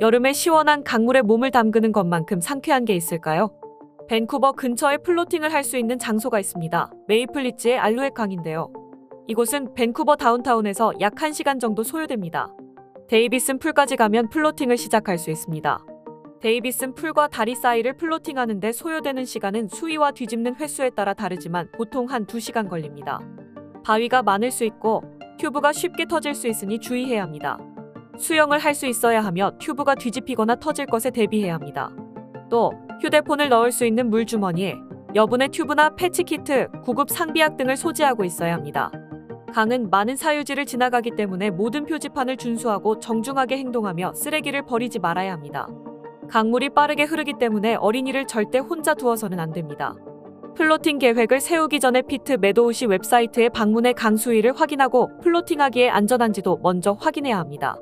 여름에 시원한 강물에 몸을 담그는 것만큼 상쾌한 게 있을까요? 밴쿠버 근처에 플로팅을 할 수 있는 장소가 있습니다. 메이플리츠의 알루엣 강인데요. 이곳은 밴쿠버 다운타운에서 약 1시간 정도 소요됩니다. 데이비슨 풀까지 가면 플로팅을 시작할 수 있습니다. 데이비슨 풀과 다리 사이를 플로팅하는데 소요되는 시간은 수위와 뒤집는 횟수에 따라 다르지만 보통 한 2시간 걸립니다. 바위가 많을 수 있고 튜브가 쉽게 터질 수 있으니 주의해야 합니다. 수영을 할 수 있어야 하며 튜브가 뒤집히거나 터질 것에 대비해야 합니다. 또 휴대폰을 넣을 수 있는 물주머니에 여분의 튜브나 패치키트, 구급 상비약 등을 소지하고 있어야 합니다. 강은 많은 사유지를 지나가기 때문에 모든 표지판을 준수하고 정중하게 행동하며 쓰레기를 버리지 말아야 합니다. 강물이 빠르게 흐르기 때문에 어린이를 절대 혼자 두어서는 안 됩니다. 플로팅 계획을 세우기 전에 피트 메도우시 웹사이트에 방문해 강 수위를 확인하고 플로팅하기에 안전한지도 먼저 확인해야 합니다.